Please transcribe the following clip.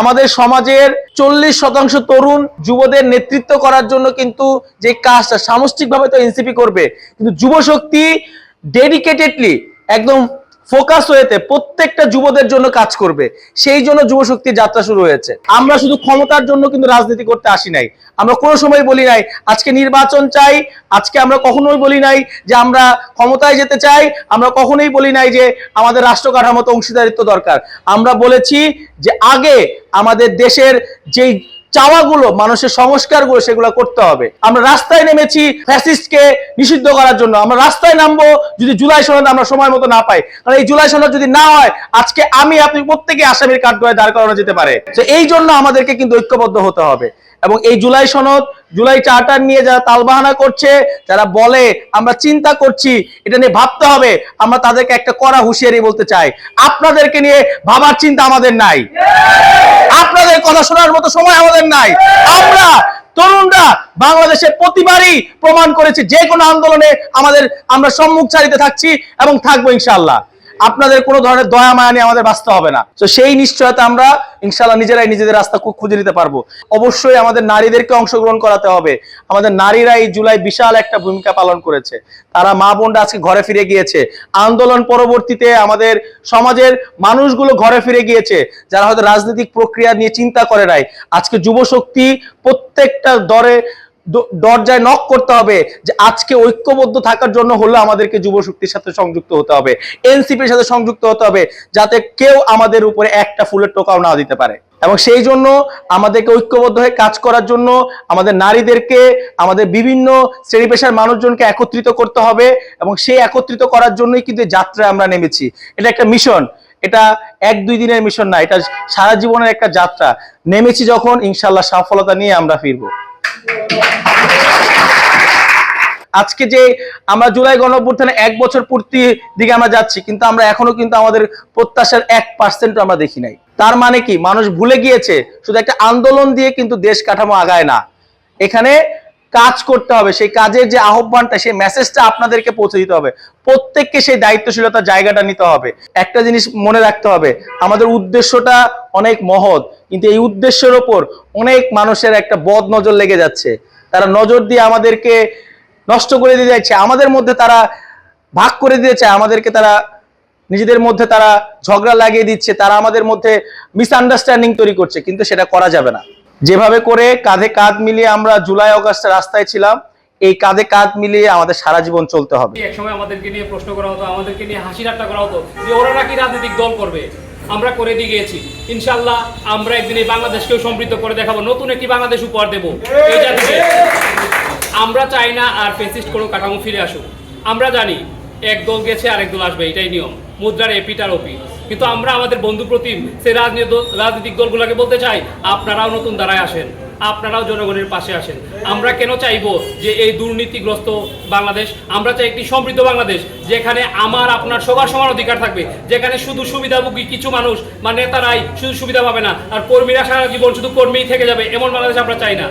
আমাদের সমাজের চল্লিশ শতাংশ তরুণ যুবদের নেতৃত্ব করার জন্য কিন্তু যে কাজটা সামষ্টিকভাবে তো এনসিপি করবে, কিন্তু যুবশক্তি ডেডিকেটেডলি একদম ফোকাস হয়েতে প্রত্যেকটা যুবদের জন্য কাজ করবে। সেই জন্য যুব শক্তির যাত্রা শুরু হয়েছে। আমরা শুধু ক্ষমতার জন্য কিন্তু রাজনীতি করতে আসি নাই। আমরা কোনো সময় বলি নাই, আজকে নির্বাচন চাই, আজকে আমরা কখনোই বলি নাই যে আমরা ক্ষমতায় যেতে চাই, আমরা কখনোই বলি নাই যে আমাদের রাষ্ট্র কাঠামোতে অংশীদারিত্ব দরকার। আমরা বলেছি যে আগে আমাদের দেশের যেই চাওয়াগুলো, মানুষের সংস্কারগুলো সেগুলো করতে হবে। আমরা রাস্তায় নেমেছি ফ্যাসিস্টকে নিষিদ্ধ করার জন্য। আমরা রাস্তায় নামবো যদি জুলাই সনদ আমরা সময় মতো না পাই। কারণ এই জুলাই সনদ যদি না হয়, আজকে আমি, আপনি প্রত্যেকে আসামির কাঠগড়ায় দাঁড় করানো যেতে পারে। তো এই জন্য আমাদেরকে কিন্তু ঐক্যবদ্ধ হতে হবে। এবং এই জুলাই সনদ, জুলাই চার্টার নিয়ে যারা তালবাহানা করছে, যারা বলে, আমরা চিন্তা করছি, এটা নিয়ে ভাবতে হবে, আমরা তাদেরকে একটা কড়া হুঁশিয়ারি বলতে চাই। আপনাদেরকে নিয়ে ভাবার চিন্তা আমাদের নাই। কথা শোনার মতো সময় আমাদের নাই। আমরা তরুণরা বাংলাদেশের প্রতিবারই প্রমাণ করেছে, যে কোনো আন্দোলনে আমাদের, আমরা সম্মুখ সারিতে থাকছি এবং থাকব ইনশাআল্লাহ। আপনাদের কোনো ধরনের দয়া মায়া নিয়ে আমাদের বাঁচতে হবে না। তো সেই নিশ্চয়তা আমরা ইনশাল্লাহ নিজেরাই নিজেদের রাস্তা খু- খুঁজে নিতে পারব। অবশ্যই আমাদের নারীদেরকে অংশগ্রহণ করাতে হবে। আমাদের নারীরা এই জুলাই বিশাল একটা ভূমিকা পালন করেছে। তারা মা বোনরা আজকে ঘরে ফিরে গিয়েছে। আন্দোলন পরবর্তীতে আমাদের সমাজের মানুষগুলো ঘরে ফিরে গিয়েছে। যারা হয়তো রাজনৈতিক প্রক্রিয়া নিয়ে চিন্তা করে নাই। আজকে যুব শক্তি প্রত্যেকটা দরে দরজায় নক করতে হবে যে আজকে ঐক্যবদ্ধ থাকার জন্য হলে আমাদেরকে যুব শক্তির সাথে সংযুক্ত হতে হবে। এনসিপির সাথে সংযুক্ত হতে হবে যাতে কেউ আমাদের উপরে একটা ফুলের টোকাও না দিতে পারে। এবং সেই জন্য আমাদেরকে ঐক্যবদ্ধ হয়ে কাজ করার জন্য আমাদের নারীদেরকে, আমাদের বিভিন্ন শ্রেণি পেশার মানুষজনকে একত্রিত করতে হবে এবং সেই একত্রিত করার জন্যই কিন্তু যাত্রায় আমরা নেমেছি। এটা একটা মিশন এটা এক দুই দিনের মিশন না, এটা সারা জীবনের একটা যাত্রা। নেমেছি যখন ইনশাল্লাহ সফলতা নিয়ে আমরা ফিরবো। আজকে যে আমরা জুলাই গণঅভ্যুত্থানে এক বছর পূর্তি দিকে আমরা যাচ্ছি, কিন্তু আমরা এখনও কিন্তু আমাদের প্রত্যাশার এক পার্সেন্ট আমরা দেখি নাই। তার মানে কি? মানুষ ভুলে গিয়েছে, শুধু একটা আন্দোলন দিয়ে কিন্তু দেশ কাঠামো আগায় না। এখানে কাজ করতে হবে, সেই কাজের যে আহ্বানটা, সেই মেসেজটা আপনাদেরকে পৌঁছে দিতে হবে। প্রত্যেককে সেই দায়িত্বশীলতার জায়গাটা নিতে হবে। একটা জিনিস মনে রাখতে হবে, আমাদের উদ্দেশ্যটা অনেক মহৎ, কিন্তু এই উদ্দেশ্যের ওপর অনেক মানুষের একটা বদ নজর লেগে যাচ্ছে। তারা নজর দিয়ে আমাদেরকে নষ্ট করে দিয়ে যাচ্ছে, আমাদের মধ্যে তারা ভাগ করে দিয়েছে আমাদেরকে তারা নিজেদের মধ্যে তারা ঝগড়া লাগিয়ে দিচ্ছে, তারা আমাদের মধ্যে মিসআন্ডারস্ট্যান্ডিং তৈরি করছে, কিন্তু সেটা করা যাবে না। যেভাবে করে কাঁধে কাঁধ মিলিয়ে আমরা জুলাই অগস্টে রাস্তায় ছিলাম, এই কাঁধে কাঁধ মিলিয়ে আমাদের সারা জীবন চলতে হবে। এক সময় আমাদেরকে নিয়ে প্রশ্ন করা হতো, আমাদেরকে নিয়ে হাসি ঠাট্টা করা হতো যে ওরা নাকি রাজনৈতিক দল করবে। আমরা করে দিয়ে গিয়েছি। ইনশাল্লাহ আমরা একদিন এই বাংলাদেশকেও সমৃদ্ধ করে দেখাবো। নতুন একটি বাংলাদেশ উপহার দেবো আমরা চাই না আর ফেসিস্ট কোনো কাঠামো ফিরে আসুক। আমরা জানি এক দল গেছে, আরেক দল আসবে, এটাই নিয়ম। মুদ্রার এপিট ওপি কিন্তু আমরা আমাদের বন্ধু প্রতিম সে রাজনীতি রাজনৈতিক দলগুলোকে বলতে চাই, আপনারাও নতুন দ্বারায় আসেন। আপনারাও জনগণের পাশে আসেন। আমরা কেন চাইব যে এই দুর্নীতিগ্রস্ত বাংলাদেশ? আমরা চাই একটি সমৃদ্ধ বাংলাদেশ, যেখানে আমার, আপনার সবার সমান অধিকার থাকবে, যেখানে শুধু সুবিধাভোগী কিছু মানুষ বা নেতারাই শুধু সুবিধা পাবে না, আর কর্মীরা সারা জীবন শুধু কর্মীই থেকে যাবে, এমন বাংলাদেশ আমরা চাই না।